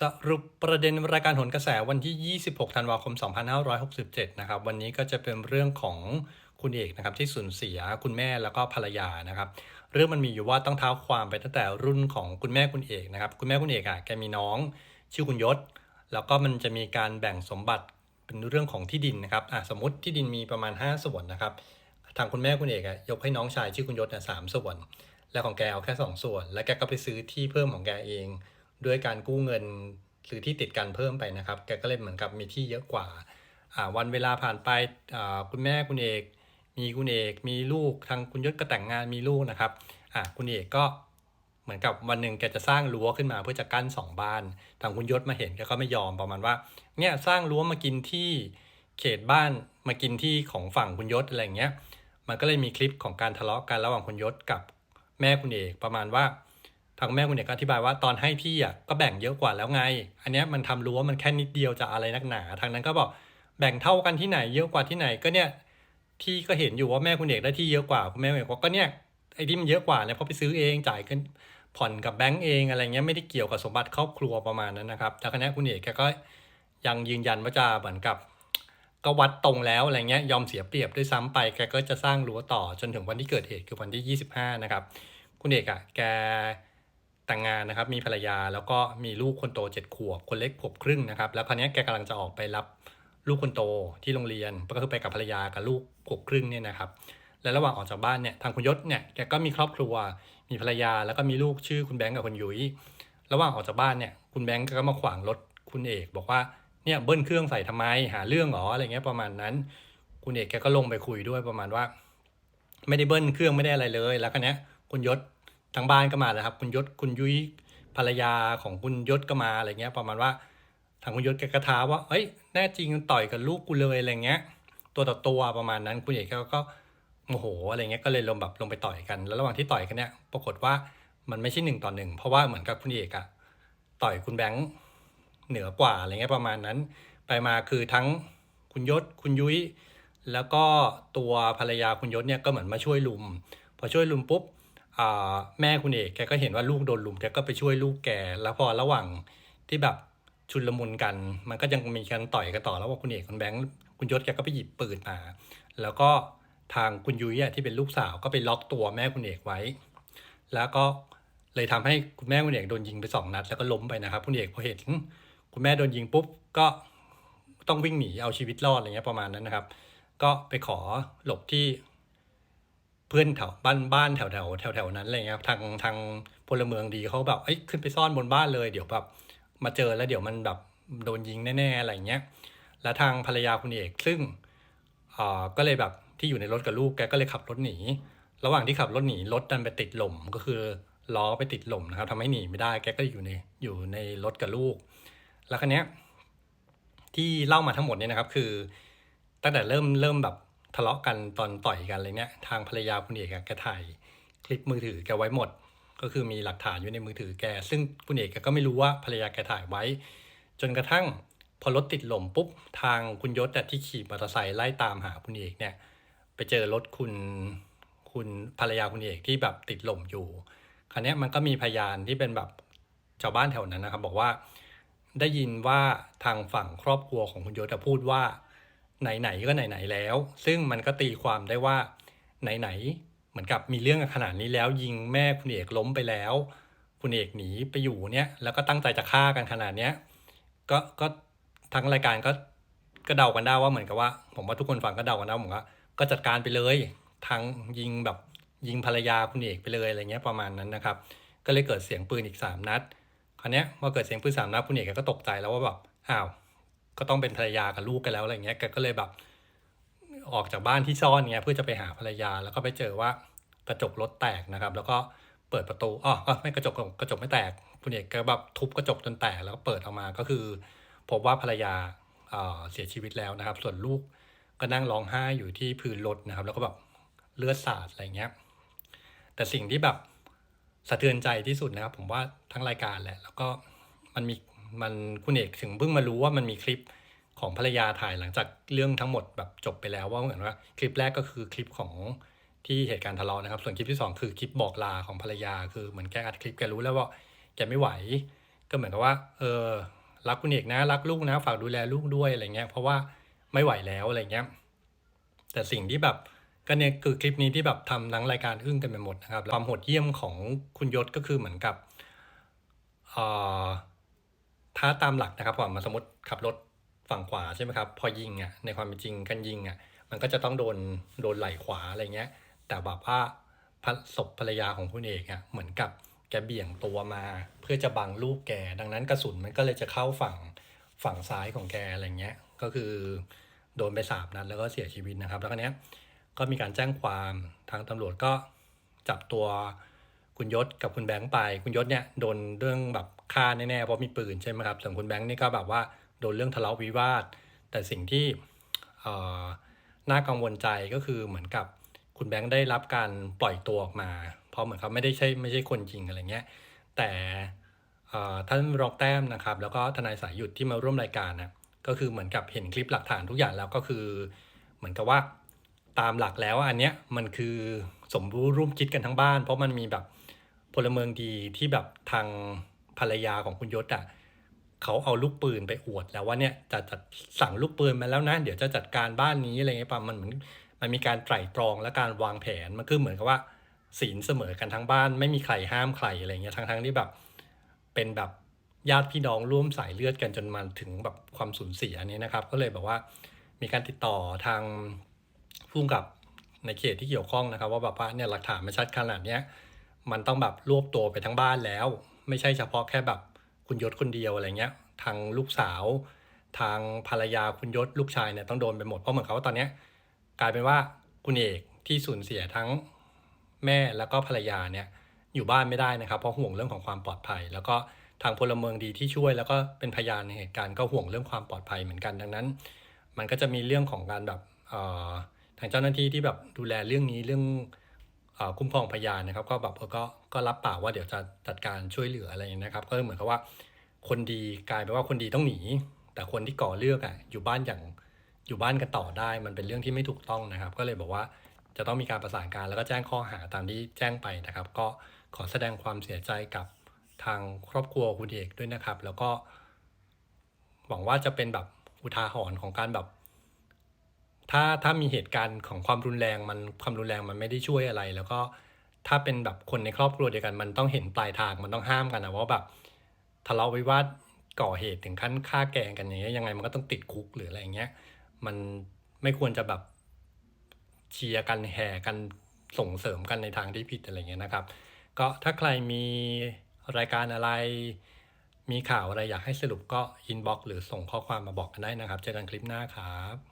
สรุปประเด็นรายการหนกระแสวันที่ 26 ธันวาคม 2567 นะครับ วันนี้ก็จะเป็นเรื่องของคุณเอกนะครับที่สูญเสียคุณแม่แล้วก็ภรรยานะครับ เรื่องมันมีอยู่ว่าต้องเท้าความไปตั้งแต่รุ่นของคุณแม่คุณเอกนะครับ คุณแม่คุณเอกอะแกมีน้อง ชื่อคุณยศ แล้วก็มันจะมีการแบ่งสมบัติเป็นเรื่องของที่ดินนะครับอะสมมติที่ดินมีประมาณ 5 ส่วนนะครับ ทางคุณแม่คุณเอกอะยกให้น้องชายชื่อคุณยศเนี่ยสามส่วน แล้วของแกเอาแค่สองส่วน แล้วแกก็ไปซื้อที่เพิ่มของแกเอง ด้วยการกู้เงินหรือที่ติดกันเพิ่มไปนะครับ แกก็เลยเหมือนกับมีที่เยอะกว่า วันเวลาผ่านไปคุณแม่คุณเอก มีคุณเอกมีลูกทางคุณยศก็แต่งงานมีลูกนะครับคุณเอกก็เหมือนกับวันหนึ่งแกจะสร้างรั้วขึ้นมาเพื่อจะกั้นสองบ้าน ทางคุณยศมาเห็นแกก็ไม่ยอมประมาณว่าเนี่ยสร้างรั้วมากินที่เขตบ้านมากินที่ของฝั่งคุณยศอะไรอย่างเงี้ยมันก็เลยมีคลิปของการทะเลาะกันระหว่างคุณยศกับแม่คุณเอกประมาณว่า ทางแม่คุณเอกก็อธิบายว่าตอนให้ที่อะก็แบ่งเยอะกว่าแล้วไง อันเนี้ยมันทำรั้วมันแค่นิดเดียวจะอะไรนักหนา ทางนั้นก็บอกแบ่งเท่ากันที่ไหนเยอะกว่าที่ไหนก็เนี่ยที่ก็เห็นอยู่ว่าแม่คุณเอกได้ที่เยอะกว่าคุณแม่คุณเอกบอกก็เนี่ยไอ้ที่มันเยอะกว่าเนี่ยเพราะไปซื้อเองจ่ายกันผ่อนกับแบงก์เองอะไรเงี้ยไม่ได้เกี่ยวกับสมบัติครอบครัวประมาณนั้นนะครับแต่คณะคุณเอกแกก็ยังยืนยันว่าจะเหมือนกับ ก็วัดตรงแล้วอะไรเงี้ยยอมเสียเปรียบด้วยซ้ำไปแกก็จะสร้างรั้วต่อจนถึงวันที่เกิดเหตุคือวันที่ 25 นะครับ คุณเอกอะ่ะแก แต่งงานนะครับ มีภรรยาแล้วก็มีลูกคนโตเจ็ดขวบ คนเล็กขวบครึ่งนะครับ แล้วคราวนี้แกกำลังจะออกไปรับลูกคนโตที่โรงเรียน ก็คือไปกับภรรยากับลูกขวบครึ่งเนี่ยนะครับ และระหว่างออกจากบ้านเนี่ยทางคุณยศเนี่ยแกก็มีครอบครัว มีภรรยาแล้วก็มีลูกชื่อคุณแบงก์กับคุณยุ้ยระหว่างออกจากบ้านเนี่ยคุณแบงก์ก็มาขวางรถคุณเอก บอกว่าเนี่ยเบิ้ลเครื่องใส่ทำไมหาเรื่องเหรออะไรเงี้ยประมาณนั้น คุณเอกแกก็ลงไปคุยด้วยประมาณว่า ไม่ได้เบิ้ลเครื่องไม่ได้อะไรเลยแล้วคันนี้ยคุณยศ ทางบ้านก็มาแล้วครับ คุณยศคุณยุ้ยภรรยาของคุณยศก็มาอะไรเงี้ย ประมาณว่าทางคุณยศแกก็ท้าว่าเอ้ยแน่จริงต่อยกับลูกกูเลยอะไรเงี้ย ตัวต่อตัวประมาณนั้นคุณเอกก็ก็โมโหอะไรเงี้ยก็เลยลงแบบลงไปต่อยกัน แล้วระหว่างที่ต่อยกันเนี่ยปรากฏว่ามันไม่ใช่หนึ่งต่อหนึ่งเพราะว่าเหมือนกับคุณเอกอะต่อยคุณแบงค์เหนือกว่าอะไรเงี้ยประมาณนั้น ไปมาคือทั้งคุณยศคุณยุ้ยแล้วก็ตัวภรรยาคุณยศเนี่ยก็เหมือนมาช่วยลุม พอช่วยลุมปุ๊บ แม่คุณเอกแกก็เห็นว่าลูกโดนลุมแกก็ไปช่วยลูกแกแล้วพอระหว่างที่แบบชุนลมุนกัน มันก็ยังมีการต่อยกันต่อแล้วว่าคุณเอกคุณแบงค์คุณยศแกก็ไปหยิบปืนมาแล้วก็ทางคุณยุ้ยที่เป็นลูกสาวก็ไปล็อกตัวแม่คุณเอกไว้ แล้วก็เลยทำให้คุณแม่คุณเอกโดนยิงไปสองนัด แล้วก็ล้มไปนะครับ คุณเอกพอเห็นคุณแม่โดนยิงปุ๊บก็ต้องวิ่งหนีเอาชีวิตรอดอะไรเงี้ยประมาณนั้นนะครับ ก็ไปขอหลบที่ เพื่อนแถวบ้านบ้านแถวแถวแถวแถวนั้นอะไรเงี้ยครับทางทางพลเมืองดีเขาแบบเอ้ยขึ้นไปซ่อนบนบ้านเลย เดี๋ยวแบบมาเจอแล้วเดี๋ยวมันแบบโดนยิงแน่ๆอะไรเงี้ยแล้วทางภรรยาคุณเอกซึ่งเอ่อก็เลยแบบที่อยู่ในรถกับลูกแกก็เลยขับรถหนี ระหว่างที่ขับรถหนีรถดันไปติดหล่มก็คือล้อไปติดหล่มนะครับทำให้หนีไม่ได้แกก็อยู่ในอยู่ในรถกับลูก แล้วคันเนี้ยที่เล่ามาทั้งหมดเนี่ยนะครับ คือ ตั้งแต่เริ่มเริ่มแบบ ทะเลาะกันตอนต่อยกันอะไรเนี่ยทางภรรยาคุณเอกแกถ่ายคลิปมือถือแกไว้หมด ก็คือมีหลักฐานอยู่ในมือถือแก ซึ่งคุณเอกก็ไม่รู้ว่าภรรยาแกถ่ายไว้ จนกระทั่งพอรถติดหล่มปุ๊บทางคุณยศอะที่ขี่มอเตอร์ไซค์ไล่ตามหาคุณเอกเนี่ยไปเจอรถคุณคุณภรรยาคุณเอกที่แบบติดหล่มอยู่คราวนี้มันก็มีพยานที่เป็นแบบชาวบ้านแถวนั้นนะครับ บอกว่าได้ยินว่าทางฝั่งครอบครัวของคุณยศพูดว่า ไหนๆก็ไหนๆแล้ว ซึ่งมันก็ตีความได้ว่าไหนๆเหมือนกับมีเรื่องขนาดนี้แล้ว ยิงแม่คุณเอกล้มไปแล้ว คุณเอกหนีไปอยู่เนี่ยแล้วก็ตั้งใจจะฆ่ากันขนาดเนี้ยก็ก็ทั้งรายการก็ก็เดากันได้ว่าเหมือนกับว่า ผมว่าทุกคนฟังก็เดากันได้ผมว่าก็จัดการไปเลยทั้งยิงแบบยิงภรรยาคุณเอกไปเลยอะไรเงี้ยประมาณนั้นนะครับ ก็เลยเกิดเสียงปืนอีกสามนัดคราวเนี้ยพอเกิดเสียงปืนสามนัดคุณเอกก็ตกใจแล้วว่าแบบอ้าว ก็ต้องเป็นภรรยากับลูกกันแล้วอะไรเงี้ยแกก็เลยแบบ ออกจากบ้านที่ซ่อนเงี้ยเพื่อจะไปหาภรรยาแล้วก็ไปเจอว่ากระจกรถแตกนะครับ แล้วก็เปิดประตูอ๋อไม่กระจกกระจกไม่แตก คุณเอกก็แบบทุบกระจกจนแตกแล้วก็เปิดออกมาก็คือ พบว่าภรรยาเสียชีวิตแล้วนะครับ ส่วนลูกก็นั่งร้องไห้อยู่ที่พื้นรถนะครับ แล้วก็แบบเลือดสาดอะไรเงี้ย แต่สิ่งที่แบบสะเทือนใจที่สุดนะครับ ผมว่าทั้งรายการแหละ แล้วก็มันมี มันคุณเอกถึงเพิ่งมารู้ว่ามันมีคลิปของภรรยาถ่ายหลังจากเรื่องทั้งหมดแบบจบไปแล้วว่าเหมือนว่าคลิปแรกก็คือคลิปของที่เหตุการณ์ทะเลาะนะครับ ส่วนคลิปที่สองคือคลิปบอกลาของภรรยา คือเหมือนแกอัดคลิปแกรู้แล้วว่าแกไม่ไหว ก็เหมือนกับว่า เออรักคุณเอกนะรักลูกนะ ฝากดูแลลูกด้วยอะไรเงี้ยเพราะว่าไม่ไหวแล้วอะไรเงี้ยแต่สิ่งที่แบบก็เนี่ยคือคลิปนี้ที่แบบทำทั้งรายการอึ้งกันไปหมดนะครับความโหดเยี่ยมของคุณยศก็คือเหมือนกับอ่อ ถ้าตามหลักนะครับผมมาสมมติขับรถฝั่งขวาใช่ไหมครับ พอยิงอะในความเป็นจริงกันยิงอะ มันก็จะต้องโดนโดนไหล่ขวาอะไรเงี้ย แต่แบบว่าศพภรรยาของคุณเอกอะเหมือนกับแกเบี่ยงตัวมา เพื่อจะบังลูกแก ดังนั้นกระสุนมันก็เลยจะเข้าฝั่งฝั่งซ้ายของแกอะไรเงี้ย ก็คือโดนไปสามนัดแล้วก็เสียชีวิตนะครับ แล้วก็เนี้ยก็มีการแจ้งความทางตำรวจก็จับตัวคุณยศกับคุณแบงค์ไป คุณยศเนี่ยโดนเรื่องแบบ ฆ่าแน่ๆเพราะมีปืนใช่ไหมครับส่วนคุณแบงค์นี่ก็แบบว่าโดนเรื่องทะเลาะวิวาท แต่สิ่งที่น่ากังวลใจก็คือเหมือนกับคุณแบงค์ได้รับการปล่อยตัวออกมา เพราะเหมือนเขาไม่ได้ใช่ไม่ใช่คนจริงอะไรเงี้ย แต่ท่านรองแต้มนะครับ แล้วก็ทนายสายหยุดที่มาร่วมรายการนะก็คือเหมือนกับเห็นคลิปหลักฐานทุกอย่างแล้วก็คือ เหมือนกับว่าตามหลักแล้วอันเนี้ยมันคือสมรู้ร่วมคิดกันทั้งบ้าน เพราะมันมีแบบพลเมืองดีที่แบบทาง ภรรยาของคุณยศอะเขาเอาลูกปืนไปอวดแล้วว่าเนี่ยจะจะสั่งลูกปืนมาแล้วนะเดี๋ยวจะจัดการบ้านนี้อะไรเงี้ยป่ะมันเหมือนมันมีการไตร่ตรองและการวางแผนมันคือเหมือนกับว่าศีลเสมอกันทั้งบ้าน ไม่มีใครห้ามใครอะไรเงี้ยทั้งทั้งที่แบบ เป็นแบบญาติพี่น้องร่วมสายเลือดกันจนมาถึงแบบความสูญเสียนี้นะครับ ก็เลยแบบว่ามีการติดต่อทางผู้กำกับในเขตที่เกี่ยวข้องนะครับ ว่าแบบว่าเนี่ยหลักฐานมันชัดขนาดเนี้ยมันต้องแบบรวบตัวไปทั้งบ้านแล้ว ไม่ใช่เฉพาะแค่แบบคุณยศคนเดียวอะไรเงี้ยทางลูกสาว ทางภรรยาคุณยศลูกชายเนี่ยต้องโดนไปหมดเพราะเหมือนกับว่าตอนเนี้ยกลายเป็นว่าคุณเอกที่สูญเสียทั้งแม่แล้วก็ภรรยาเนี่ยอยู่บ้านไม่ได้นะครับ เพราะห่วงเรื่องของความปลอดภัย แล้วก็ทางพลเมืองดีที่ช่วย แล้วก็เป็นพยานในเหตุการณ์ก็ห่วงเรื่องความปลอดภัยเหมือนกันดังนั้น มันก็จะมีเรื่องของการแบบเอ่อทางเจ้าหน้าที่ที่แบบดูแลเรื่องนี้เรื่อง คุ้มครองพยานนะครับ ก็แบบก็ก็รับปากว่าเดี๋ยวจะจัดการช่วยเหลืออะไรอย่างนี้นะครับ ก็เหมือนกับว่า คนดีกลายเป็นว่าคนดีต้องหนี แต่คนที่ก่อเรื่องอะอยู่บ้านอย่างอยู่บ้านกันต่อได้ มันเป็นเรื่องที่ไม่ถูกต้องนะครับ ก็เลยบอกว่าจะต้องมีการประสานการแล้วก็แจ้งข้อหาตามที่แจ้งไปนะครับ ก็ขอแสดงความเสียใจกับทางครอบครัวคุณเอกด้วยนะครับ แล้วก็ หวังว่าจะเป็นแบบอุทาหรณ์ของการแบบ ถ้าถ้ามีเหตุการณ์ของความรุนแรงมันความรุนแรงมันไม่ได้ช่วยอะไร แล้วก็ถ้าเป็นแบบคนในครอบครัวเดียวกัน มันต้องเห็นปลายทางมันต้องห้ามกันนะว่าแบบทะเลาะวิวาทก่อเหตุถึงขั้นฆ่าแกงกันอย่างเงี้ยยังไงมันก็ต้องติดคุกหรืออะไรเงี้ยมันไม่ควรจะแบบเชียร์กันแห่กันส่งเสริมกันในทางที่ผิดอะไรเงี้ยนะครับ ก็ถ้าใครมีรายการอะไร มีข่าวอะไรอยากให้สรุปก็อินบ็อกหรือส่งข้อความมาบอกกันได้นะครับ เจอกันคลิปหน้าครับ